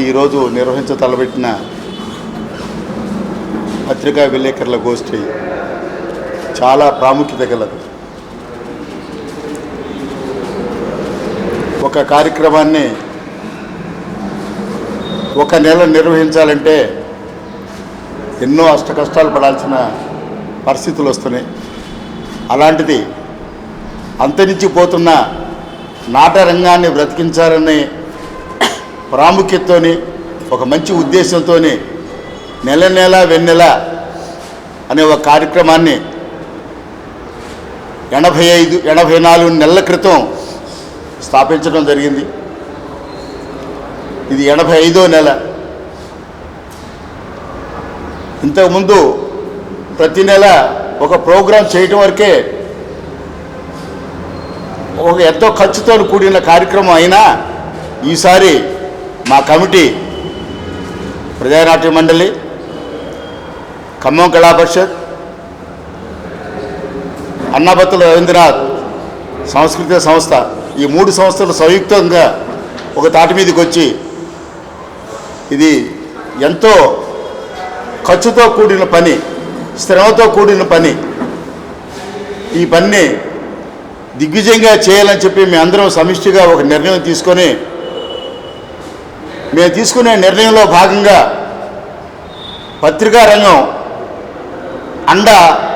ఈరోజు నిర్వహించ తలపెట్టిన పత్రికా విలేకరుల గోష్ఠి చాలా ప్రాముఖ్యత గలది. ఒక కార్యక్రమాన్ని ఒక నెల నిర్వహించాలంటే ఎన్నో అష్ట కష్టాలు పడాల్సిన పరిస్థితులు వస్తున్నాయి. అలాంటిది అంతరించిపోతున్న నాట రంగాన్ని బ్రతికించాలనే ప్రాముఖ్యతతోని ఒక మంచి ఉద్దేశంతోనే నెల నెల వెన్నెల అనే ఒక కార్యక్రమాన్ని ఎనభై ఐదు ఎనభై నాలుగు నెలల క్రితం స్థాపించడం జరిగింది. ఇది ఎనభై ఐదో నెల. ఇంతకుముందు ప్రతి నెల ఒక ప్రోగ్రాం చేయటం వరకే ఒక ఎంతో ఖర్చుతో కూడిన కార్యక్రమం అయినా ఈసారి మా కమిటీ ప్రజానాట్య మండలి ఖమ్మం కళా పరిషత్ అన్నపత్తుల రవీంద్రనాథ్ సాంస్కృతిక సంస్థ ఈ మూడు సంస్థలు సంయుక్తంగా ఒక తాటి మీదకి వచ్చి ఇది ఎంతో ఖర్చుతో కూడిన పని శ్రమతో కూడిన పని. ఈ పనిని దిగ్విజయంగా చేయాలని చెప్పి మేము అందరం సమిష్టిగా ఒక నిర్ణయం తీసుకొని మేము తీసుకునే నిర్ణయంలో భాగంగా పత్రికా రంగం అండ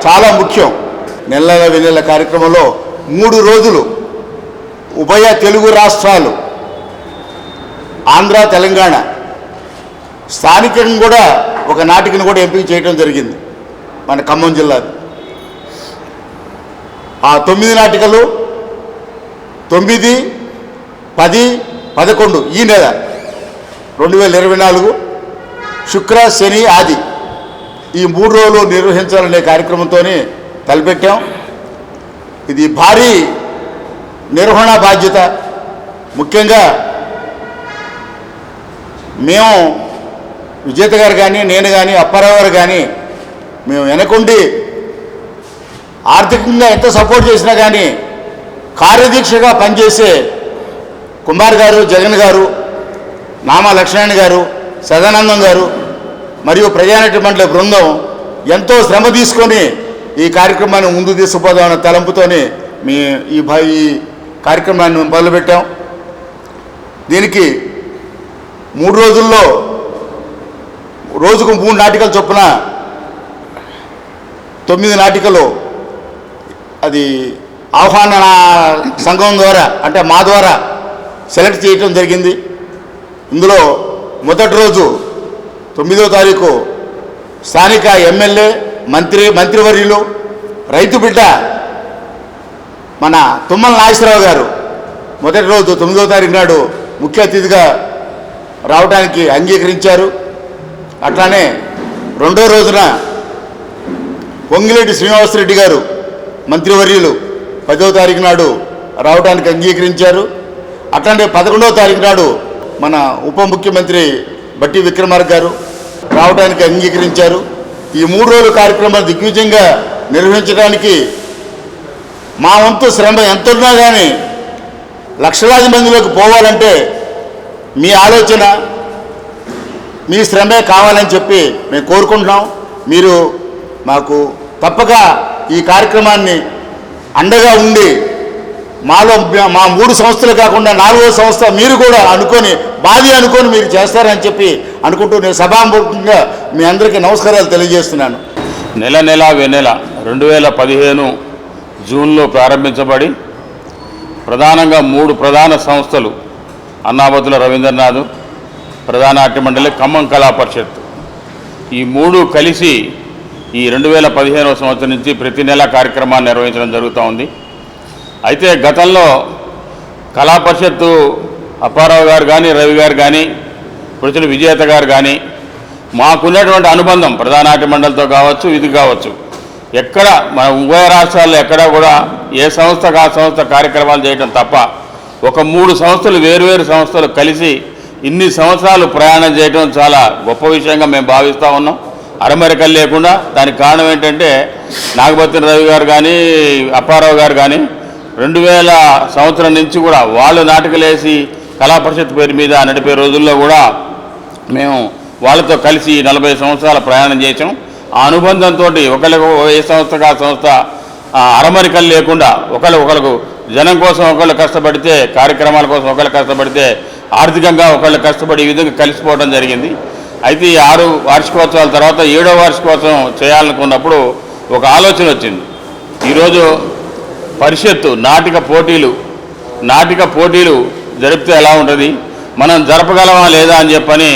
చాలా ముఖ్యం. నెలల వెన్నెల కార్యక్రమంలో మూడు రోజులు ఉభయ తెలుగు రాష్ట్రాలు ఆంధ్ర తెలంగాణ స్థానికంగా కూడా ఒక నాటికను కూడా ఎంపిక చేయడం జరిగింది మన ఖమ్మం జిల్లాది. ఆ తొమ్మిది నాటికలు తొమ్మిది పది పదకొండు ఈ నెల రెండు వేల ఇరవై నాలుగు శుక్ర శని ఆది ఈ మూడు రోజులు నిర్వహించాలనే కార్యక్రమంతో తలపెట్టాం. ఇది భారీ నిర్వహణ బాధ్యత. ముఖ్యంగా మేము విజేత గారు కానీ నేను కానీ అప్పారావు గారు కానీ మేము వెనకుండి ఆర్థికంగా ఎంత సపోర్ట్ చేసినా కానీ కార్యదీక్షగా పనిచేసే కుమార్ గారు జగన్ గారు నామా లక్ష్మణ్ గారు సదానందం గారు మరియు ప్రజానటి మండలి బృందం ఎంతో శ్రమ తీసుకొని ఈ కార్యక్రమాన్ని ముందు తీసుకుపోదామన్న తలంపుతోనే మీ ఈ ఈ కార్యక్రమాన్ని మొదలుపెట్టాం. దీనికి మూడు రోజుల్లో రోజుకు మూడు నాటికలు చొప్పున తొమ్మిది నాటికలు అది ఆహ్వాన సంఘం ద్వారా అంటే మా ద్వారా సెలెక్ట్ చేయటం జరిగింది. ఇందులో మొదటి రోజు తొమ్మిదో తారీఖు స్థానిక ఎమ్మెల్యే మంత్రి మంత్రివర్యులు రైతు బిడ్డ మన తుమ్మల నాగేశ్వరరావు గారు మొదటి రోజు తొమ్మిదో తారీఖు నాడు ముఖ్య అతిథిగా రావడానికి అంగీకరించారు. అట్లానే రెండో రోజున పొంగిరెడ్డి శ్రీనివాసరెడ్డి గారు మంత్రివర్యులు పదవ తారీఖు నాడు రావడానికి అంగీకరించారు. అట్లాంటి పదకొండవ తారీఖు నాడు మన ఉప ముఖ్యమంత్రి బట్టి విక్రమార్క గారు రావడానికి అంగీకరించారు. ఈ మూడు రోజుల కార్యక్రమాలు దిగ్విజయంగా నిర్వహించడానికి మా వంతు శ్రమ ఎంత ఉన్నా కానీ లక్షలాది మందిలోకి పోవాలంటే మీ ఆలోచన మీ శ్రమే కావాలని చెప్పి మేము కోరుకుంటున్నాం. మీరు మాకు తప్పక ఈ కార్యక్రమాన్ని అండగా ఉండి మాలో మా మూడు సంస్థలు కాకుండా నాలుగో సంస్థ మీరు కూడా అనుకొని మాది అనుకొని మీరు చేస్తారని చెప్పి అనుకుంటూ నేను సభాముఖంగా మీ అందరికీ నమస్కారాలు తెలియజేస్తున్నాను. నెల నెల వెన్నెల రెండు వేల పదిహేను జూన్లో ప్రారంభించబడి ప్రధానంగా మూడు ప్రధాన సంస్థలు అన్నాబతుల రవీంద్రనాథ్ ప్రధాన నాట్య మండలి ఖమ్మం కళా పరిషత్. ఈ మూడు కలిసి ఈ రెండు వేల పదిహేనవ సంవత్సరం నుంచి ప్రతి నెల కార్యక్రమాన్ని నిర్వహించడం జరుగుతూ ఉంది. అయితే గతంలో కళా పరిషత్తు అప్పారావు గారు కానీ రవి గారు కానీ ప్రచుల విజేత గారు కానీ మాకున్నటువంటి అనుబంధం ప్రధానాట్య మండలితో కావచ్చు ఇది కావచ్చు. ఎక్కడ మన ఉభయ రాష్ట్రాల్లో ఎక్కడ కూడా ఏ సంస్థకు ఆ సంస్థ కార్యక్రమాలు చేయటం తప్ప ఒక మూడు సంస్థలు వేరువేరు సంస్థలు కలిసి ఇన్ని సంవత్సరాలు ప్రయాణం చేయడం చాలా గొప్ప విషయంగా మేము భావిస్తూ ఉన్నాం. అరమరికలు లేకుండా దానికి కారణం ఏంటంటే నాగపత్రి రవి గారు కానీ అప్పారావు గారు కానీ రెండు వేల సంవత్సరం నుంచి కూడా వాళ్ళు నాటకలేసి కళా పరిషత్ పేరు మీద నడిపే రోజుల్లో కూడా మేము వాళ్ళతో కలిసి నలభై సంవత్సరాల ప్రయాణం చేసాం ఆ అనుబంధంతో ఒకరికి ఏ సంస్థ ఆ సంస్థ అరమరికలు లేకుండా ఒకళ్ళు ఒకరికి జనం కోసం ఒకళ్ళు కష్టపడితే కార్యక్రమాల కోసం ఒకళ్ళు కష్టపడితే ఆర్థికంగా ఒకళ్ళు కష్టపడి ఈ విధంగా కలిసిపోవడం జరిగింది. అయితే ఈ ఆరు వార్షికోత్సవాల తర్వాత ఏడో వార్షికోత్సవం చేయాలనుకున్నప్పుడు ఒక ఆలోచన వచ్చింది. ఈరోజు పరిషత్తు నాటిక పోటీలు నాటిక పోటీలు జరిపితే ఎలా ఉంటుంది? మనం జరపగలమా లేదా అని చెప్పని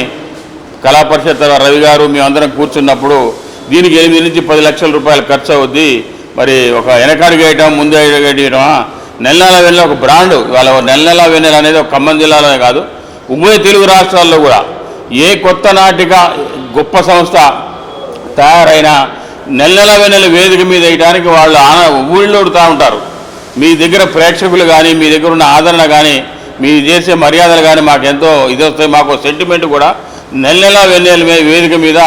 కళాపరిషత్ రవి గారు మేమందరం కూర్చున్నప్పుడు దీనికి ఎనిమిది నుంచి పది లక్షల రూపాయలు ఖర్చు అవుద్ది. మరి ఒక వెనకడుగు వేయటం ముందు వేయటమా? నెల నెల వెన్నెల ఒక బ్రాండ్. వాళ్ళ నెల నెల వెన్నెల అనేది ఒక ఖమ్మం జిల్లాలోనే కాదు ఉభయ తెలుగు రాష్ట్రాల్లో కూడా. ఏ కొత్త నాటిక గొప్ప సంస్థ తయారైన నెల నెల వెన్నెల వేదిక మీద వేయడానికి వాళ్ళు ఆన ఊళ్ళోడుతూ ఉంటారు. మీ దగ్గర ప్రేక్షకులు కానీ మీ దగ్గర ఉన్న ఆదరణ కానీ మీరు చేసే మర్యాదలు కానీ మాకు ఎంతో ఇది వస్తాయి మాకు సెంటిమెంట్ కూడా నెల నెల వెన్నెల వేదిక మీద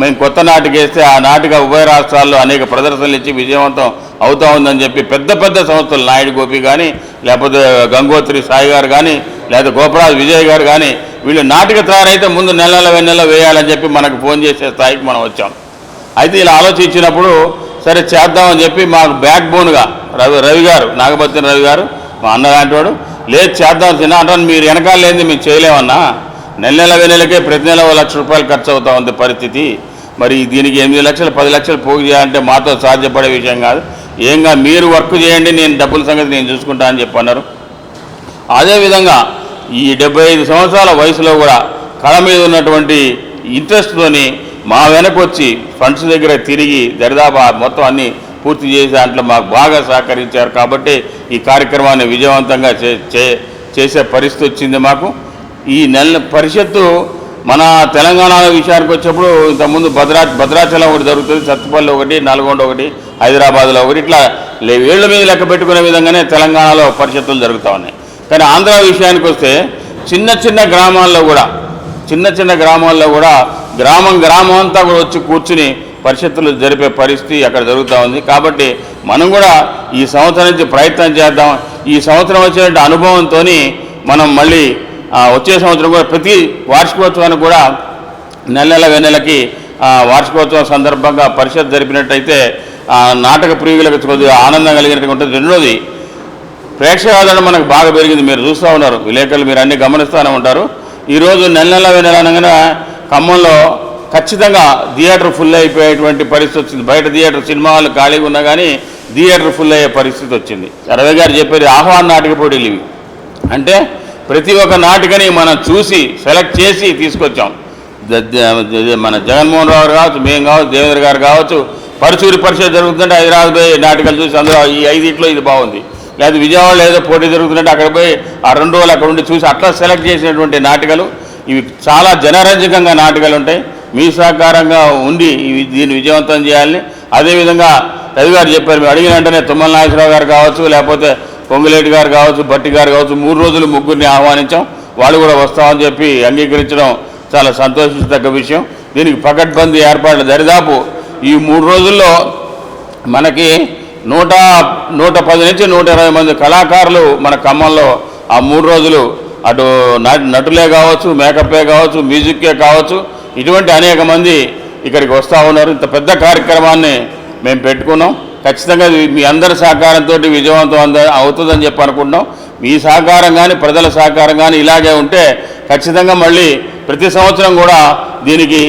మేము కొత్త నాటికేస్తే ఆ నాటిక ఉభయ రాష్ట్రాల్లో అనేక ప్రదర్శనలు ఇచ్చి విజయవంతం అవుతా ఉందని చెప్పి పెద్ద పెద్ద సంస్థలు నాయుడు గోపి కానీ లేకపోతే గంగోత్రి సాయి గారు కానీ లేదా గోపరాజ్ విజయ్ గారు కానీ వీళ్ళు నాటిక తయారైతే ముందు నెల నెల వెన్నెల వేయాలని చెప్పి మనకు ఫోన్ చేసే స్థాయికి మనం వచ్చాం. అయితే ఇలా ఆలోచించినప్పుడు సరే చేద్దామని చెప్పి మాకు బ్యాక్ బోన్గా రవి రవి గారు నాగపత్రి రవి గారు మా అన్న లాంటివాడు లేదు చేద్దాం చిన్న మీరు వెనకాల లేనిది మేము చేయలేమన్నా. నెల నెల వెనెలకే ప్రతి నెల ఓ లక్ష రూపాయలు ఖర్చు అవుతా ఉంది పరిస్థితి. మరి దీనికి ఎనిమిది లక్షలు పది లక్షలు పోగు చేయాలంటే మాతో సాధ్యపడే విషయం కాదు. ఏంగా మీరు వర్క్ చేయండి నేను డబ్బుల సంగతి నేను చూసుకుంటా అని చెప్పన్నారు. అదేవిధంగా ఈ డెబ్బై ఐదు సంవత్సరాల వయసులో కూడా కళ మీద ఉన్నటువంటి ఇంట్రెస్ట్తోని మా వెనకొచ్చి ఫండ్స్ దగ్గర తిరిగి దరిదాపు మొత్తం అన్ని పూర్తి చేసే దాంట్లో మాకు బాగా సహకరించారు కాబట్టి ఈ కార్యక్రమాన్ని విజయవంతంగా చే చే- చేసే పరిస్థితి వచ్చింది మాకు. ఈ నెల పరిషత్తు మన తెలంగాణ విషయానికి వచ్చినప్పుడు ఇంతకుముందు భద్రా భద్రాచలం ఒకటి జరుగుతుంది సత్తుపల్లి ఒకటి నల్గొండ ఒకటి హైదరాబాద్లో ఒకటి ఇట్లా వేళ్ళ మీద లెక్క పెట్టుకునే విధంగానే తెలంగాణలో పరిషత్తులు జరుగుతూ ఉన్నాయి. కానీ ఆంధ్ర విషయానికి వస్తే చిన్న చిన్న గ్రామాల్లో కూడా చిన్న చిన్న గ్రామాల్లో కూడా గ్రామం గ్రామం అంతా కూడా వచ్చి కూర్చుని పరిషత్తులు జరిపే పరిస్థితి అక్కడ జరుగుతూ ఉంది. కాబట్టి మనం కూడా ఈ సంవత్సరం నుంచి ప్రయత్నం చేద్దాం. ఈ సంవత్సరం వచ్చినటువంటి అనుభవంతో మనం మళ్ళీ వచ్చే సంవత్సరం కూడా ప్రతి వార్షికోత్సవానికి కూడా నెల నెల వెన్నెలకి వార్షికోత్సవం సందర్భంగా పరిషత్ జరిపినట్టయితే నాటక ప్రియులకు కొద్దిగా ఆనందం కలిగినట్టు ఉంటుంది. రెండోది ప్రేక్షకాదరణ మనకు బాగా పెరిగింది. మీరు చూస్తూ ఉన్నారు. విలేకరులు మీరు అన్ని గమనిస్తూనే ఉంటారు. ఈరోజు నెల నెల వెన్నెల అనగానే ఖమ్మంలో ఖచ్చితంగా థియేటర్ ఫుల్ అయిపోయేటువంటి పరిస్థితి వచ్చింది. బయట థియేటర్ సినిమా హాల్ ఖాళీగా ఉన్నా కానీ థియేటర్ ఫుల్ అయ్యే పరిస్థితి వచ్చింది. రవి గారు చెప్పేది ఆహ్వాన నాటక పోటీలు ఇవి అంటే ప్రతి ఒక్క నాటికని మనం చూసి సెలెక్ట్ చేసి తీసుకొచ్చాం. మన జగన్మోహన్ రావు కావచ్చు మేము కావచ్చు దేవేంద్ర గారు కావచ్చు పరుచూరి పరిషత్ జరుగుతుంటే హైదరాబాద్ పోయి నాటకాలు చూసి అందులో ఈ ఐదింట్లో ఇది బాగుంది. లేదా విజయవాడలో ఏదో పోటీ జరుగుతుందంటే అక్కడ పోయి ఆ రెండు రోజులు అక్కడ ఉండి చూసి అట్లా సెలెక్ట్ చేసినటువంటి నాటకాలు. ఇవి చాలా జనరంజకంగా నాటకాలు ఉంటాయి. మీ సహకారంగా ఉండి దీన్ని విజయవంతం చేయాలని. అదేవిధంగా రవి గారు చెప్పారు మీరు అడిగిన వెంటనే తుమ్మల నాగేశ్వరరావు గారు కావచ్చు లేకపోతే పొంగులేటి గారు కావచ్చు భట్టి గారు కావచ్చు మూడు రోజులు ముగ్గురిని ఆహ్వానించాం. వాళ్ళు కూడా వస్తామని చెప్పి అంగీకరించడం చాలా సంతోషించదగ్గ విషయం. దీనికి పకడ్బందీ ఏర్పాట్లు దరిదాపు ఈ మూడు రోజుల్లో మనకి నూట నూట పది నుంచి నూట ఇరవై మంది కళాకారులు మన ఖమ్మంలో ఆ మూడు రోజులు అటు నటులే కావచ్చు మేకప్ కావచ్చు మ్యూజిక్కే కావచ్చు ఇటువంటి అనేక మంది ఇక్కడికి వస్తూ ఉన్నారు. ఇంత పెద్ద కార్యక్రమాన్ని మేము పెట్టుకున్నాం. ఖచ్చితంగా మీ అందరి సహకారంతో విజయవంతం అంద అవుతుందని చెప్పి అనుకుంటున్నాం. మీ సహకారం కానీ ప్రజల సహకారం కానీ ఇలాగే ఉంటే ఖచ్చితంగా మళ్ళీ ప్రతి సంవత్సరం కూడా దీనికి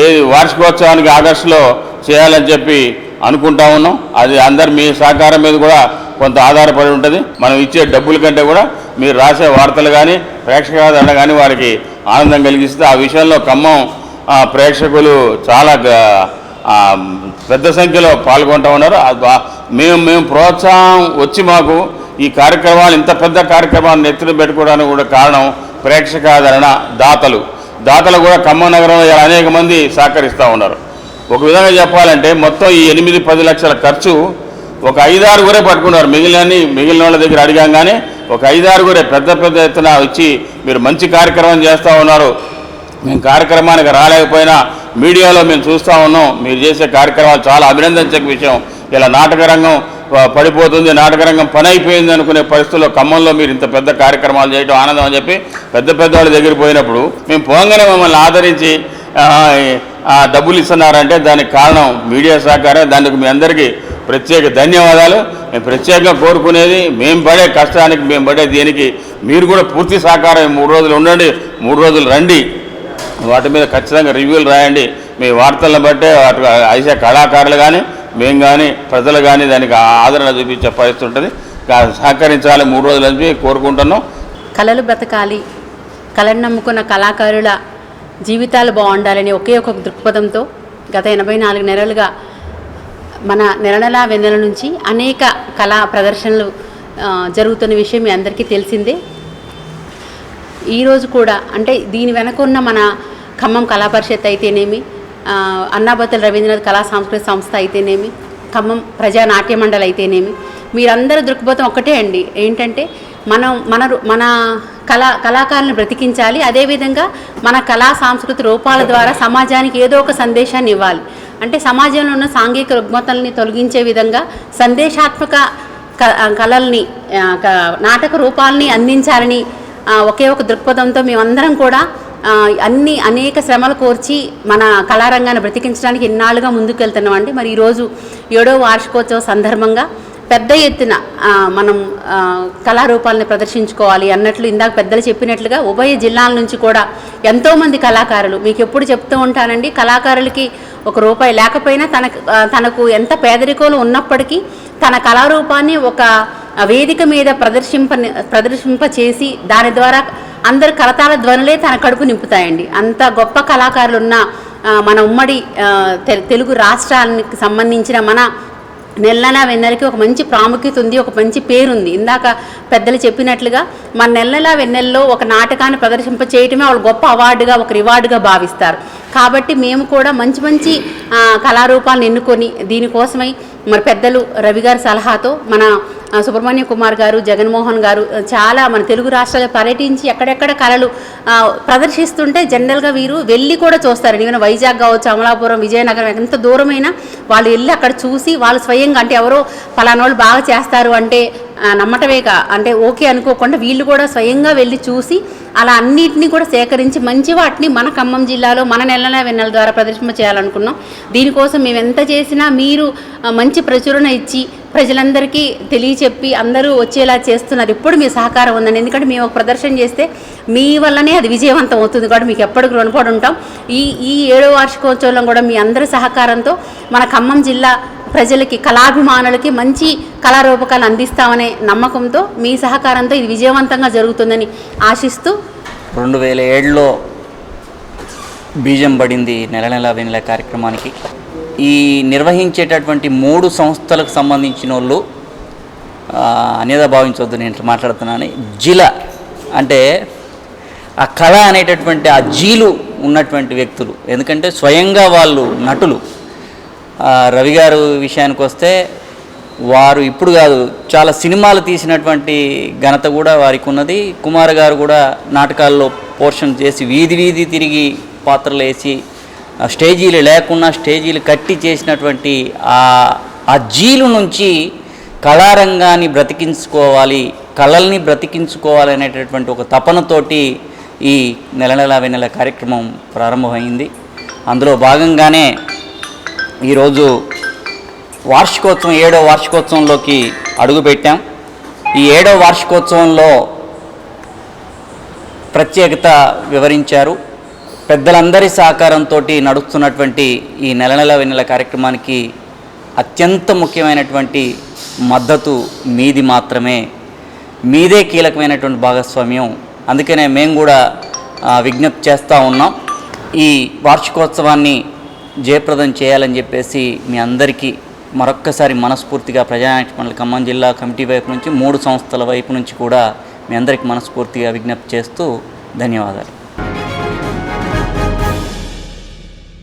ఏ వార్షికోత్సవానికి ఆగస్టులో చేయాలని చెప్పి అనుకుంటా ఉన్నాం. అది అందరు మీ సహకారం మీద కూడా కొంత ఆధారపడి ఉంటుంది. మనం ఇచ్చే డబ్బుల కంటే కూడా మీరు రాసే వార్తలు కానీ ప్రేక్షకాదరణ కానీ వారికి ఆనందం కలిగిస్తే ఆ విషయంలో ఖమ్మం ప్రేక్షకులు చాలా పెద్ద సంఖ్యలో పాల్గొంటూ ఉన్నారు. మేము మేము ప్రోత్సాహం వచ్చి మాకు ఈ కార్యక్రమాలు ఇంత పెద్ద కార్యక్రమాన్ని ఎత్తున పెట్టుకోవడానికి కూడా కారణం ప్రేక్షకాదరణ దాతలు. దాతలు కూడా ఖమ్మం నగరంలో అనేక మంది సహకరిస్తూ ఉన్నారు. ఒక విధంగా చెప్పాలంటే మొత్తం ఈ ఎనిమిది పది లక్షల ఖర్చు ఒక ఐదారుగురే పట్టుకున్నారు. మిగిలిన మిగిలిన వాళ్ళ దగ్గర అడిగాం కానీ ఒక ఐదారుగురే పెద్ద పెద్ద ఎత్తున వచ్చి మీరు మంచి కార్యక్రమం చేస్తూ ఉన్నారు. మేము కార్యక్రమానికి రాలేకపోయినా మీడియాలో మేము చూస్తూ ఉన్నాం. మీరు చేసే కార్యక్రమాలు చాలా అభినందించక విషయం. ఇలా నాటక రంగం పడిపోతుంది. నాటకరంగం పని అయిపోయింది అనుకునే పరిస్థితుల్లో ఖమ్మంలో మీరు ఇంత పెద్ద కార్యక్రమాలు చేయడం ఆనందం అని చెప్పి పెద్ద పెద్ద వాళ్ళ దగ్గర పోయినప్పుడు మేము పోగానే మమ్మల్ని ఆదరించి డబ్బులు ఇస్తున్నారంటే దానికి కారణం మీడియా సహకారం. దానికి మీ అందరికీ ప్రత్యేక ధన్యవాదాలు. మేము ప్రత్యేకంగా కోరుకునేది మేము పడే కష్టానికి మేము పడే దీనికి మీరు కూడా పూర్తి సహకారం మూడు రోజులు ఉండండి మూడు రోజులు రండి. వాటి మీద ఖచ్చితంగా రివ్యూలు రాయండి. మీ వార్తలను బట్టే వాటి ఐసే కళాకారులు కానీ మేము కానీ ప్రజలు కానీ దానికి ఆదరణ చూపించే పరిస్థితి ఉంటుంది. సహకరించాలి మూడు రోజులు అని కోరుకుంటున్నాం. కళలు బ్రతకాలి. కళను నమ్ముకున్న కళాకారుల జీవితాలు బాగుండాలని ఒకే ఒక దృక్పథంతో గత ఎనభై నాలుగు నెలలుగా మన నెలనెలా వెన్నెల నుంచి అనేక కళా ప్రదర్శనలు జరుగుతున్న విషయం మీ అందరికీ తెలిసిందే. ఈరోజు కూడా అంటే దీని వెనక ఉన్న మన ఖమ్మం కళా పరిషత్ అయితేనేమి ఆ, అన్నాబతుల రవీంద్రనాథ్ కళా సాంస్కృతిక సంస్థ అయితేనేమి ఖమ్మం ప్రజా నాట్య మండలి అయితేనేమి మీరందరూ దృక్పథం ఒకటే అండి. ఏంటంటే మనం మన మన కళా కళాకారులను బ్రతికించాలి. అదేవిధంగా మన కళా సాంస్కృతిక రూపాల ద్వారా సమాజానికి ఏదో ఒక సందేశాన్ని ఇవ్వాలి. అంటే సమాజంలో ఉన్న సాంఘిక రుగ్మతల్ని తొలగించే విధంగా సందేశాత్మక క- కళల్ని నాటక రూపాలని అందించాలని ఒకే ఒక దృక్పథంతో మేమందరం కూడా అన్ని అనేక శ్రమలు కోర్చి మన కళారంగాన్ని బ్రతికించడానికి ఇన్నాళ్ళుగా ముందుకు వెళ్తున్నామండి మరి ఈరోజు ఏడో వార్షికోత్సవ సందర్భంగా పెద్ద ఎత్తున మనం కళారూపాలను ప్రదర్శించుకోవాలి అన్నట్లు ఇందాక పెద్దలు చెప్పినట్లుగా ఉభయ జిల్లాల నుంచి కూడా ఎంతోమంది కళాకారులు మీకు ఎప్పుడు చెప్తూ ఉంటానండి కళాకారులకి ఒక రూపాయి లేకపోయినా తన తనకు ఎంత పేదరికంలో ఉన్నప్పటికీ తన కళారూపాన్ని ఒక వేదిక మీద ప్రదర్శింప ప్రదర్శింప చేసి దాని ద్వారా అందరు కరతాల ధ్వనులే తన కడుపు నింపుతాయండి. అంత గొప్ప కళాకారులు ఉన్న మన ఉమ్మడి తె- తెలుగు రాష్ట్రానికి సంబంధించిన మన నెల్లన వెన్నెలకి ఒక మంచి ప్రాముఖ్యత ఉంది ఒక మంచి పేరుంది. ఇందాక పెద్దలు చెప్పినట్లుగా మన నెల్లల వెన్నెల్లో ఒక నాటకాన్ని ప్రదర్శింప చేయటమే వాళ్ళు గొప్ప అవార్డుగా ఒక రివార్డుగా భావిస్తారు. కాబట్టి మేము కూడా మంచి మంచి కళారూపాలను ఎన్నుకొని దీనికోసమై మరి పెద్దలు రవి గారి సలహాతో మన సుబ్రహ్మణ్య కుమార్ గారు జగన్మోహన్ గారు చాలా మన తెలుగు రాష్ట్రాలు పర్యటించి ఎక్కడెక్కడ కళలు ప్రదర్శిస్తుంటే జనరల్గా వీరు వెళ్ళి కూడా చూస్తారు. ఈవెన్ వైజాగ్ కావచ్చు అమలాపురం విజయనగరం ఎంత దూరమైనా వాళ్ళు వెళ్ళి అక్కడ చూసి వాళ్ళు స్వయంగా అంటే ఎవరో పలానా వాళ్ళు బాగా చేస్తారు అంటే ఆ, నమ్మటమే కా అంటే ఓకే అనుకోకుండా వీళ్ళు కూడా స్వయంగా వెళ్ళి చూసి అలా అన్నిటినీ కూడా సేకరించి మంచి వాటిని మన ఖమ్మం జిల్లాలో మన నెలల వెన్నెల ద్వారా ప్రదర్శన చేయాలనుకున్నాం. దీనికోసం మేము ఎంత చేసినా మీరు మంచి ప్రచురణ ఇచ్చి ప్రజలందరికీ తెలియచెప్పి అందరూ వచ్చేలా చేస్తున్నారు. ఇప్పుడు మీ సహకారం ఉందండి. ఎందుకంటే మేము ఒక ప్రదర్శన చేస్తే మీ వల్లనే అది విజయవంతం అవుతుంది. కాబట్టి మీకు ఎప్పటికి రుణపడి ఉంటాం. ఈ ఈ ఏడో వార్షికోత్సవంలో కూడా మీ అందరి సహకారంతో మన ఖమ్మం జిల్లా ప్రజలకి కళాభిమానులకి మంచి కళారూపకాలు అందిస్తామనే నమ్మకంతో మీ సహకారంతో ఇది విజయవంతంగా జరుగుతుందని ఆశిస్తూ రెండు వేల ఏడులో బీజం పడింది నెల నెల వెన్నెల కార్యక్రమానికి. ఈ నిర్వహించేటటువంటి మూడు సంస్థలకు సంబంధించిన వాళ్ళు అనేదా భావించవద్దు నేను ఇట్లా మాట్లాడుతున్నాను. జిల అంటే ఆ కళ అనేటటువంటి ఆ జీలు ఉన్నటువంటి వ్యక్తులు. ఎందుకంటే స్వయంగా వాళ్ళు నటులు. రవి గారు విషయానికి వస్తే వారు ఇప్పుడు కాదు చాలా సినిమాలు తీసినటువంటి ఘనత కూడా వారికి ఉన్నది. కుమార్ గారు కూడా నాటకాల్లో పోర్షన్ చేసి వీధి వీధి తిరిగి పాత్రలు వేసి స్టేజీలు లేకుండా స్టేజీలు కట్టి చేసినటువంటి ఆ ఆ జీలు నుంచి కళారంగాన్ని బ్రతికించుకోవాలి కళల్ని బ్రతికించుకోవాలి అనేటటువంటి ఒక తపనతోటి ఈ నెల నెల వెన్నెల కార్యక్రమం ప్రారంభమైంది. అందులో భాగంగానే ఈరోజు వార్షికోత్సవం ఏడో వార్షికోత్సవంలోకి అడుగుపెట్టాం ఈ ఏడో వార్షికోత్సవంలో ప్రత్యేకత వివరించారు. పెద్దలందరి సహకారంతో నడుస్తున్నటువంటి ఈ నెల నెల వెన్నెల కార్యక్రమానికి అత్యంత ముఖ్యమైనటువంటి మద్దతు మీది మాత్రమే. మీదే కీలకమైనటువంటి భాగస్వామ్యం. అందుకనే మేము కూడా విజ్ఞప్తి చేస్తూ ఉన్నాం. ఈ వార్షికోత్సవాన్ని జయప్రదం చేయాలని చెప్పేసి మీ అందరికీ మరొక్కసారి మనస్ఫూర్తిగా ప్రజానాయక మండలి ఖమ్మం జిల్లా కమిటీ వైపు నుంచి మూడు సంస్థల వైపు నుంచి కూడా మీ అందరికీ మనస్ఫూర్తిగా విజ్ఞప్తి చేస్తూ ధన్యవాదాలు.